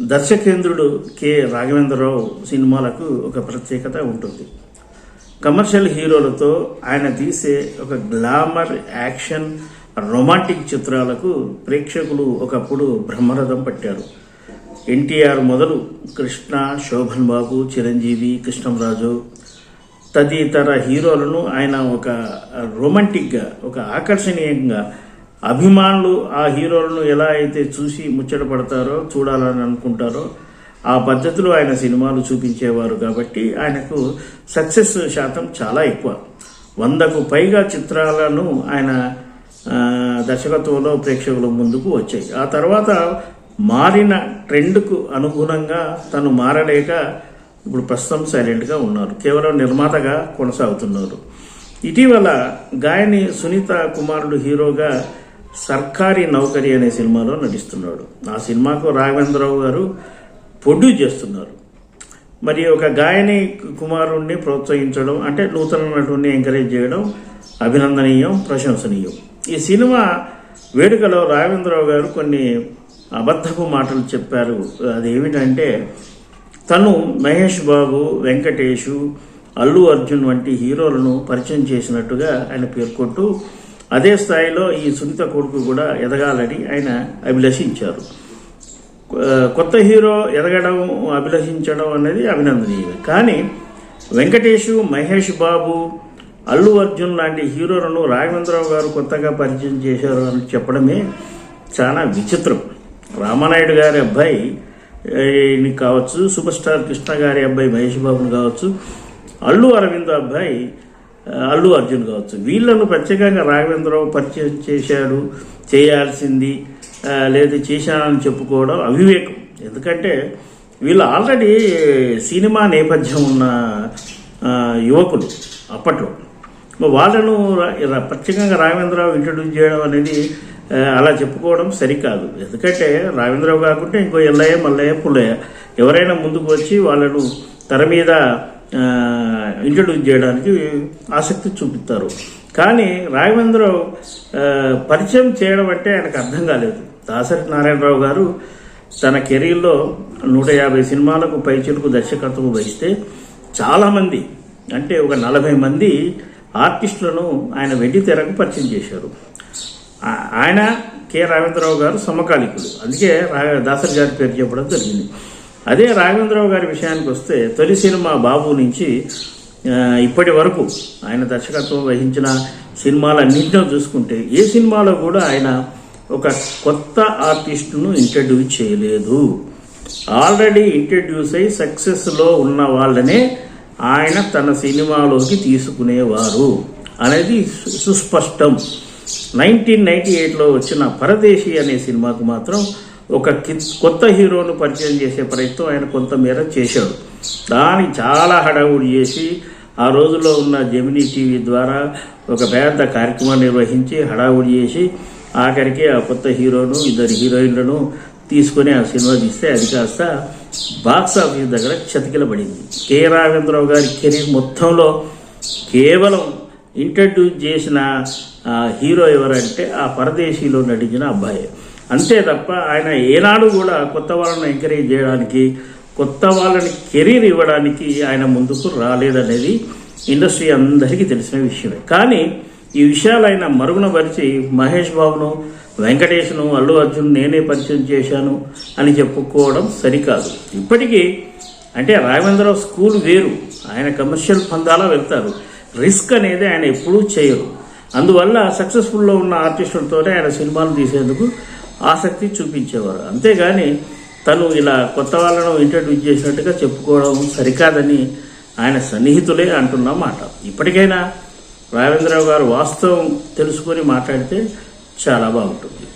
దర్శకేంద్రుడు K. Raghavendra Rao సినిమాలకు ఒక ప్రత్యేకత ఉంటుంది. కమర్షియల్ హీరోలతో ఆయన తీసే ఒక గ్లామర్ యాక్షన్ రొమాంటిక్ చిత్రాలకు ప్రేక్షకులు ఒకప్పుడు బ్రహ్మరథం పట్టారు. ఎన్టీఆర్ మొదలు కృష్ణ శోభన్ బాబు చిరంజీవి కృష్ణంరాజు తదితర హీరోలను ఆయన ఒక రొమాంటిక్గా ఒక ఆకర్షణీయంగా అభిమానులు ఆ హీరోలను ఎలా అయితే చూసి ముచ్చట పడతారో చూడాలని అనుకుంటారో ఆ పద్ధతిలో ఆయన సినిమాలు చూపించేవారు కాబట్టి ఆయనకు సక్సెస్ శాతం చాలా ఎక్కువ. వందకు పైగా చిత్రాలను ఆయన దర్శకత్వంలో ప్రేక్షకుల ముందుకు వచ్చాయి. ఆ తర్వాత మారిన ట్రెండ్కు అనుగుణంగా తను మారలేక ఇప్పుడు ప్రస్తుతం సైలెంట్గా ఉన్నారు. కేవలం నిర్మాతగా కొనసాగుతున్నారు. ఇటీవల గాయని సునీత కుమారుడు హీరోగా సర్కారీ నౌకరి అనే సినిమాలో నటిస్తున్నాడు. ఆ సినిమాకు రాఘవేంద్రరావు గారు ప్రొడ్యూస్ చేస్తున్నారు. మరి ఒక గాయని కుమారుణ్ణి ప్రోత్సహించడం అంటే నూతన ఎంకరేజ్ చేయడం అభినందనీయం ప్రశంసనీయం. ఈ సినిమా వేడుకలో రాఘవేంద్రరావు గారు కొన్ని అబద్ధపు మాటలు చెప్పారు. అదేమిటంటే తను మహేష్ బాబు వెంకటేషు అల్లు అర్జున్ వంటి హీరోలను పరిచయం చేసినట్టుగా ఆయన పేర్కొంటూ అదే స్థాయిలో ఈ సునీత కొడుకు కూడా ఎదగాలని ఆయన అభిలషించారు. కొత్త హీరో ఎదగడం అభిలషించడం అనేది అభినందనీయమే కానీ వెంకటేష్ మహేష్ బాబు అల్లు అర్జున్ లాంటి హీరోలను రాఘవేంద్రరావు గారు కొత్తగా పరిచయం చేశారు అని చెప్పడమే చాలా విచిత్రం. రామానాయుడు గారి అబ్బాయి కావచ్చు సూపర్ స్టార్ కృష్ణ గారి అబ్బాయి మహేష్ బాబుని కావచ్చు అల్లు అరవింద్ అబ్బాయి అల్లు అర్జున్ కావచ్చు. వీళ్ళను ప్రత్యేకంగా రాఘవేంద్రరావు పరిచయం చేశాడు చేయాల్సింది లేదు చేశానని చెప్పుకోవడం అవివేకం. ఎందుకంటే వీళ్ళు ఆల్రెడీ సినిమా నేపథ్యం ఉన్న యువకులు అప్పట్లో. వాళ్ళను ప్రత్యేకంగా రాఘవేంద్రరావు ఇంట్రడ్యూస్ చేయడం అనేది అలా చెప్పుకోవడం సరికాదు. ఎందుకంటే రాఘవేంద్రరావు కాకుంటే ఇంకో ఎల్లయ్య మల్లయ్య పుల్లయ్య ఎవరైనా ముందుకు వచ్చి వాళ్ళను తెర మీద ఇంట్రడ్యూస్ చేయడానికి ఆసక్తి చూపిస్తారు. కానీ రాఘవేంద్రరావు పరిచయం చేయడం అంటే ఆయనకు అర్థం కాలేదు. దాసరి నారాయణరావు గారు తన కెరీర్లో నూట యాభై సినిమాలకు పైచులకు దర్శకత్వం వహిస్తే చాలామంది అంటే ఒక నలభై మంది ఆర్టిస్టులను ఆయన వెండి తెరకు పరిచయం చేశారు. ఆయన కె. రాఘవేంద్రరావు గారు సమకాలికులు. అందుకే రా- దాసరి గారి పేరు చెప్పడం జరిగింది. అదే రాఘవేంద్రరావు గారి విషయానికి వస్తే తొలి సినిమా బాబు నుంచి ఇప్పటి వరకు ఆయన దర్శకత్వం వహించిన సినిమాలన్నింటిలో చూసుకుంటే ఏ సినిమాలో కూడా ఆయన ఒక కొత్త ఆర్టిస్టును ఇంట్రడ్యూస్ చేయలేదు. ఆల్రెడీ ఇంట్రడ్యూస్ అయి సక్సెస్లో ఉన్న వాళ్ళనే ఆయన తన సినిమాలోకి తీసుకునేవారు అనేది సు- సుస్పష్టం. నైన్టీన్ నైన్టీ ఎయిట్లో వచ్చిన పరదేశీ అనే సినిమాకు మాత్రం ఒక కొత్త హీరోను పరిచయం చేసే ప్రయత్నం ఆయన కొంతమేర చేశాడు. దానికి చాలా హడావుడి చేసి ఆ రోజుల్లో ఉన్న జెమినీ టీవీ ద్వారా ఒక పెద్ద కార్యక్రమం నిర్వహించి హడావుడి చేసి ఆఖరికి ఆ కొత్త హీరోను ఇద్దరు హీరోయిన్లను తీసుకొని ఆ సినిమా తీస్తే అది కాస్త బాక్స్ ఆఫీస్ దగ్గర చతికిలబడింది. కె. రాఘవేంద్రరావు గారి కెరీర్ మొత్తంలో కేవలం ఇంట్రడ్యూస్ చేసిన హీరో ఎవరంటే ఆ పరదేశీలో నటించిన అబ్బాయి. అంతే తప్ప ఆయన ఏనాడు కూడా కొత్త వాళ్ళని ఎంకరేజ్ చేయడానికి కొత్త వాళ్ళని కెరీర్ ఇవ్వడానికి ఆయన ముందుకు రాలేదనేది ఇండస్ట్రీ అందరికీ తెలిసిన విషయమే. కానీ ఈ విషయాలు ఆయన మరుగున పరిచి మహేష్ బాబును వెంకటేష్ను అల్లు అర్జున్ నేనే పరిచయం చేశాను అని చెప్పుకోవడం సరికాదు. ఇప్పటికీ అంటే రాఘవేంద్రరావు స్కూల్ వేరు. ఆయన కమర్షియల్ పందాలా వెళ్తారు. రిస్క్ అనేది ఆయన ఎప్పుడూ చేయరు. అందువల్ల సక్సెస్ఫుల్లో ఉన్న ఆర్టిస్టులతోనే ఆయన సినిమాలు తీసేందుకు ఆసక్తి చూపించేవారు. అంతేగాని తను ఇలా కొత్త వాళ్ళను ఇంట్రడ్యూస్ చేసినట్టుగా చెప్పుకోవడం సరికాదని ఆయన సన్నిహితులే అంటున్న మాట. ఇప్పటికైనా రాఘవేంద్రరావు గారు వాస్తవం తెలుసుకొని మాట్లాడితే చాలా బాగుంటుంది.